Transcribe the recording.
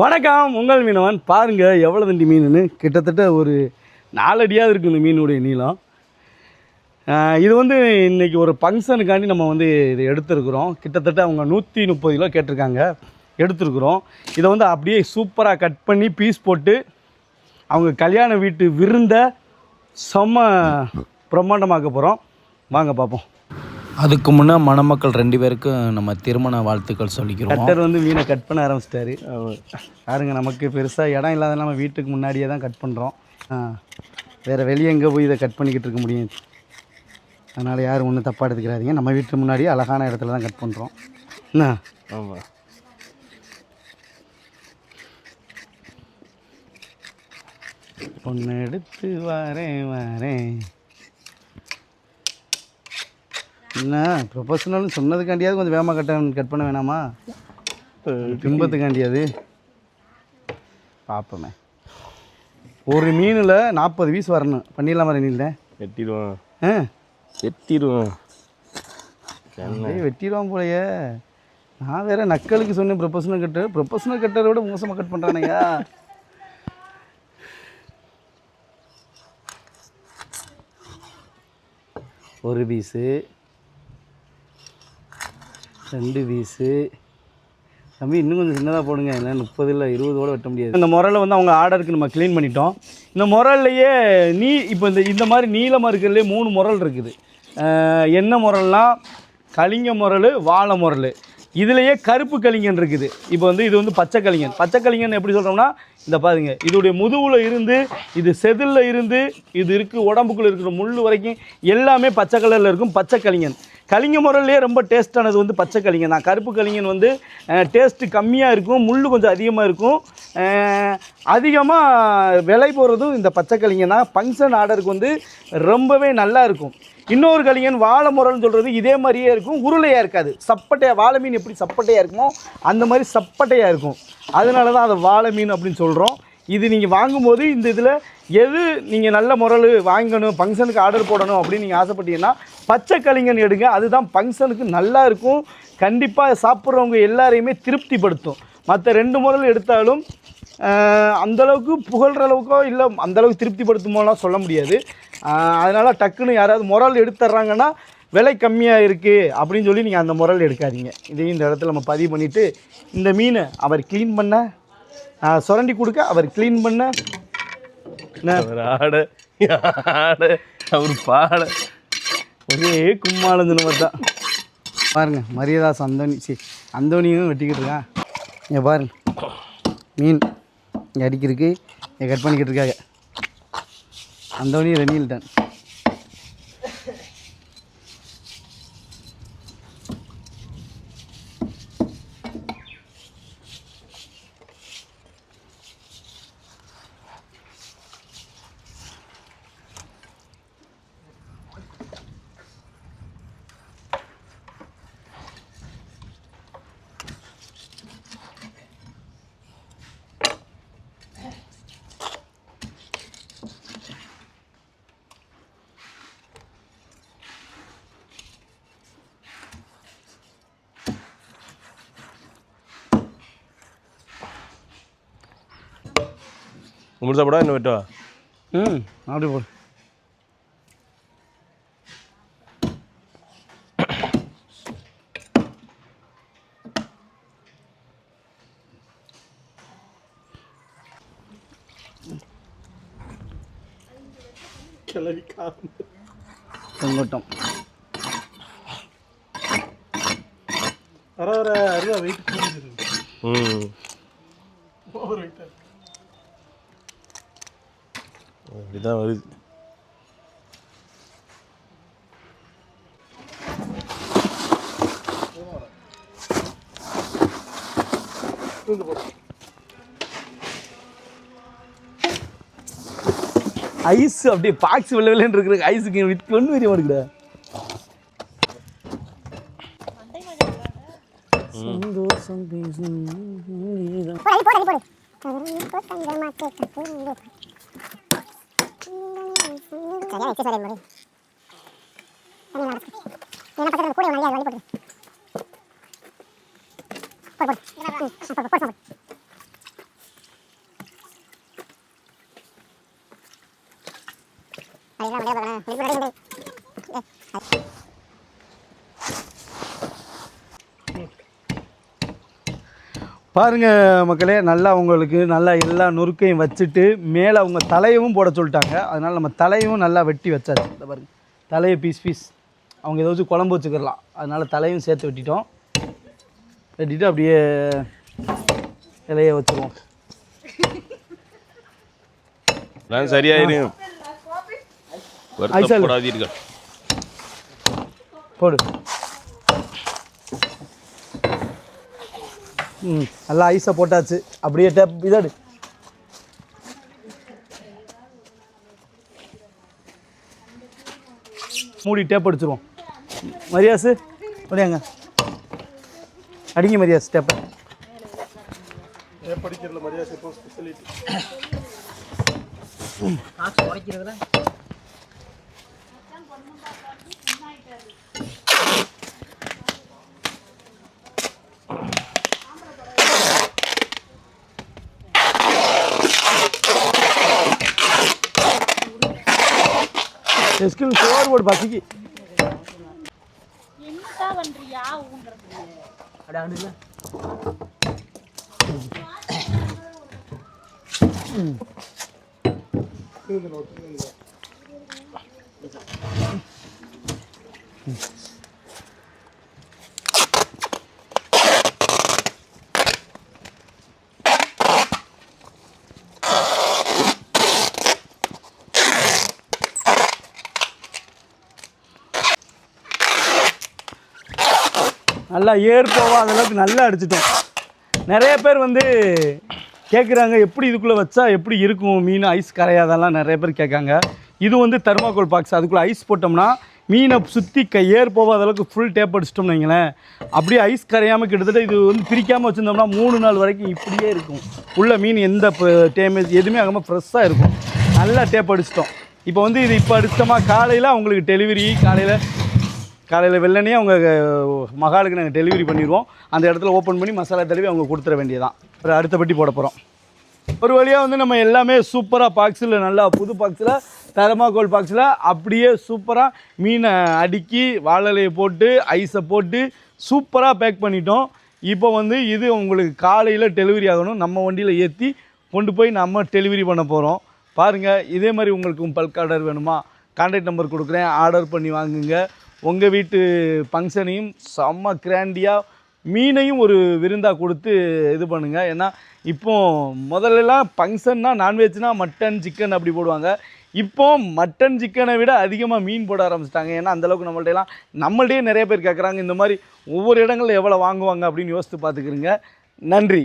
வணக்கம். உங்கள் மீனவன் பாருங்கள் எவ்வளோ தண்டி மீனுன்னு. கிட்டத்தட்ட ஒரு நாலடியாவது இருக்குது இந்த மீனுடைய நீளம். இது வந்து இன்றைக்கி ஒரு ஃபங்க்ஷனுக்காண்டி நம்ம வந்து இதை எடுத்துருக்குறோம். கிட்டத்தட்ட அவங்க நூற்றி முப்பது கிலோ கேட்டிருக்காங்க. எடுத்துருக்குறோம். இதை வந்து அப்படியே சூப்பராக கட் பண்ணி பீஸ் போட்டு அவங்க கல்யாண வீட்டு விருந்த செம்ம பிரம்மாண்டமாக்க போகிறோம் வாங்க பார்ப்போம் அதுக்கு முன்னே மணமக்கள் ரெண்டு பேருக்கும் நம்ம திருமண வாழ்த்துக்கள் சொல்லிக்கிறோம். கட்டர் வந்து மீனை கட் பண்ண ஆரம்பிச்சிட்டாரு. பாருங்க நமக்கு பெருசாக இடம் இல்லாத நம்ம வீட்டுக்கு முன்னாடியே தான் கட் பண்ணுறோம் வேறு வெளியே எங்கே போய் இதை கட் பண்ணிக்கிட்டு இருக்க முடியும்? அதனால் யாரும் ஒன்றும் தப்பாக எடுத்துக்கிறாதீங்க நம்ம வீட்டு முன்னாடியே அழகான இடத்துல தான் கட் பண்ணுறோம் என்ன? ஆமாம் பொண்ணு எடுத்து வரேன் வரேன். என்ன ப்ரொஃபஷனல்னு சொன்னதுக்காண்டியாவது கொஞ்சம் வேகமாக கட்ட கட் பண்ண வேணாமா? பிம்பத்துக்காண்டியாது பார்ப்போமே ஒரு மீனில் நாற்பது பீஸ் வரணும். பண்ணிடலாமா ரெண்டில் வெட்டிடுவான் ஆ? அப்படியே வெட்டிடுவான் போலயே. நான் வேற நக்கலுக்கு சொன்னேன் ப்ரொஃபஷனல் கட்டர் ப்ரொஃபஷனல் கட்டரை விட மோசமாக கட் பண்ணுறானையா ஒரு பீஸு ரெண்டு பீஸு தம்பி இன்னும் கொஞ்சம் சின்னதாக போடுங்க. இல்லை முப்பது இல்லை இருபதோட வெட்ட முடியாது. இந்த முறையில் வந்து அவங்க ஆர்டருக்கு நம்ம க்ளீன் பண்ணிட்டோம். இந்த முரல்லையே நீ இப்போ இந்த இந்த மாதிரி நீளமாக இருக்கிறதுலே மூணு முரல் இருக்குது. என்ன முரல்னால் கலிங்க முரல் வாழை முரல் இதுலேயே கருப்பு கலிங்கன் இருக்குது. இப்போ வந்து இது வந்து பச்சை கலிங்கன். பச்சை கலிங்கன் எப்படி சொல்கிறோம்னா இந்த பாருங்க இதோடைய முதுகுல இருந்து இது செதில்ல இருந்து இது இருக்கு உடம்புக்குள்ள இருக்கிற முள் வரைக்கும் எல்லாமே பச்சை கலரில் இருக்கும் பச்சை கலிங்கன். கலிங்க முறையிலே ரொம்ப டேஸ்டானது வந்து பச்சை கலிங்கன் தான். கருப்பு கலிங்கன் வந்து டேஸ்ட்டு கம்மியாக இருக்கும் முள் கொஞ்சம் அதிகமாக இருக்கும். அதிகமாக விலை போகிறதும் இந்த பச்சை கலிங்கன் தான். ஃபங்க்ஷன் ஆர்டருக்கு வந்து ரொம்பவே நல்லா இருக்கும். இன்னொரு கலிங்கன் வாழை முரல்னு சொல்கிறது இதே மாதிரியே இருக்கும். உருளையாக இருக்காது. சப்பட்டையாக வாழை மீன் எப்படி சப்பட்டையாக இருக்குமோ அந்த மாதிரி சப்பட்டையாக இருக்கும். அதனால தான் அதை வாழை மீன் அப்படின்னு சொல்கிறோம் இது நீங்கள் வாங்கும்போது இந்த இதில் எது நீங்கள் நல்ல முரல் வாங்கணும் ஃபங்க்ஷனுக்கு ஆர்டர் போடணும் அப்படின்னு நீங்கள் ஆசைப்பட்டீங்கன்னா பச்சை கலிங்கன் எடுங்க. அதுதான் ஃபங்க்ஷனுக்கு நல்லா இருக்கும். கண்டிப்பாக சாப்பிட்றவங்க எல்லாரையுமே திருப்திப்படுத்தும். மற்ற ரெண்டு முரல் எடுத்தாலும் அந்தளவுக்கு புகழ்கிற அளவுக்கோ இல்லை அந்தளவுக்கு திருப்திப்படுத்துமோலாம் சொல்ல முடியாது. அதனால் டக்குன்னு யாராவது முரல் எடுத்துட்றாங்கன்னா விலை கம்மியாக இருக்குது அப்படின்னு சொல்லி நீங்கள் அந்த முரல் எடுக்காதீங்க. இதையும் இந்த இடத்துல நம்ம பதிவு பண்ணிவிட்டு இந்த மீனை அவர் க்ளீன் பண்ண நான் சுரண்டி கொடுக்க அவர் க்ளீன் பண்ண என்ன அவர் ஆட ஆட அவர் பாட. ஒரே கும்மாளஞ்சன மாதிரி தான் பாருங்க மரியதாஸ் அந்தோனி சி அந்தோனியும் வெட்டிக்கிட்டு இருக்கான் இங்கே பாருங்க மீன் இங்கே அடிக்கிறதுக்கு இங்கே கட் பண்ணிக்கிட்டு இருக்காங்க. அந்தோனி ரெனில்டன் முடிச்சா போடா இன்னும் வெட்டவா? ம் அப்படி போடு. செங்கோட்டம். வர வர அருவா வெயிட் ம். இப்படிதான் வருது. ஐஸ் அப்படியே பாக்ஸ் வெள்ள வெள்ளன்னு இருக்கிற ஐஸுக்கு வித் கொண்டு வரிய மாட்டேங்குதா சந்தோஷம் பேசும் சரியான எக்ஸசைஸ் மாதிரி தண்ணி நான் ஏன்னா பக்கத்தில் கூட நிறையா வழி போட்டு போடு போடு. போடு போடு போடு அதெல்லாம் விளையாடுறேன் பாருங்க மக்களே நல்லா உங்களுக்கு நல்லா எல்லா நொறுக்கையும் வச்சுட்டு மேலே அவங்க தலையவும் போட சொல்லிட்டாங்க. அதனால் நம்ம தலையும் நல்லா வெட்டி வச்சாச்சு. இந்த பாருங்க. தலையை பீஸ் பீஸ் அவங்க ஏதாச்சும் குழம்பு வச்சுக்கிறலாம் அதனால் தலையும் சேர்த்து வெட்டிட்டோம். வெட்டிட்டு அப்படியே இலைய வச்சுருவோம். நான் சரியாயிரும் போடு. ம் நல்லா ஐஸை போட்டாச்சு. அப்படியே டேப் இதடு. மூடி டேப் அடிச்சிருவோம். மரியாசு அப்படியாங்க அடிங்க மரியாஸ் டேப்பை. எஸ்கில் சோறு போடு பசிக்கு நல்லா ஏர் போகாத அளவுக்கு நல்லா அடிச்சிட்டோம். நிறைய பேர் வந்து கேட்குறாங்க எப்படி இதுக்குள்ளே வச்சா எப்படி இருக்கும் மீன் ஐஸ் கரையாதெல்லாம் நிறைய பேர் கேட்காங்க. இது வந்து தெர்மாக்கோல் பாக்ஸ் அதுக்குள்ளே ஐஸ் போட்டோம்னா மீனை சுற்றி க ஏர் போகாத அளவுக்கு ஃபுல் டேப் அடிச்சிட்டோம்னு வைங்களேன். அப்படியே ஐஸ் கரையாமல் கிட்டத்தட்ட இது வந்து பிரிக்காமல் வச்சுருந்தோம்னா மூணு நாள் வரைக்கும் இப்படியே இருக்கும். உள்ள மீன் எந்த டேமேஜ் எதுவுமே ஆகாமல் ஃப்ரெஷ்ஷாக இருக்கும். நல்லா டேப் அடிச்சிட்டோம். இப்போ வந்து இது இப்போ அடிச்சிட்டோமா? காலையில் அவங்களுக்கு டெலிவரி காலையில் காலையில் வெள்ளனே அவங்க மகாலுக்கு நாங்கள் டெலிவரி பண்ணிடுவோம் அந்த இடத்துல ஓப்பன் பண்ணி மசாலா தடவி அவங்க கொடுத்துட வேண்டியதான் அப்புறம் அடுத்த பெட்டி போட போகிறோம் ஒரு வழியாக வந்து நம்ம எல்லாமே சூப்பராக பாக்ஸில் நல்லா புது பாக்ஸில் தரமாகோல் பாக்ஸில் அப்படியே சூப்பராக மீனை அடுக்கி வாழலையை போட்டு ஐஸை போட்டு சூப்பராக பேக் பண்ணிட்டோம். இப்போ வந்து இது உங்களுக்கு காலையில் டெலிவரி ஆகணும். நம்ம வண்டியில் ஏற்றி கொண்டு போய் நம்ம டெலிவரி பண்ண போகிறோம் பாருங்கள் இதே மாதிரி உங்களுக்கு பல்க் ஆர்டர் வேணுமா? கான்டாக்ட் நம்பர் கொடுக்குறேன். ஆர்டர் பண்ணி வாங்குங்க. உங்கள் வீட்டு ஃபங்க்ஷனையும் செம்ம கிராண்டியாக மீனையும் ஒரு விருந்தாக கொடுத்து இது பண்ணுங்கள் ஏன்னா இப்போ முதல்லலாம் ஃபங்க்ஷன்னா நான்வெஜ்னால் மட்டன் சிக்கன் அப்படி போடுவாங்க. இப்போ மட்டன் சிக்கனை விட அதிகமாக மீன் போட ஆரம்பிச்சிட்டாங்க. ஏன்னா அந்தளவுக்கு நம்மள்ட்ட எல்லாம் நம்மள்டே நிறைய பேர் கேட்குறாங்க இந்த மாதிரி ஒவ்வொரு இடங்களில் எவ்வளோ வாங்குவாங்க அப்படின்னு யோசித்து பார்த்துக்கிறங்க. நன்றி.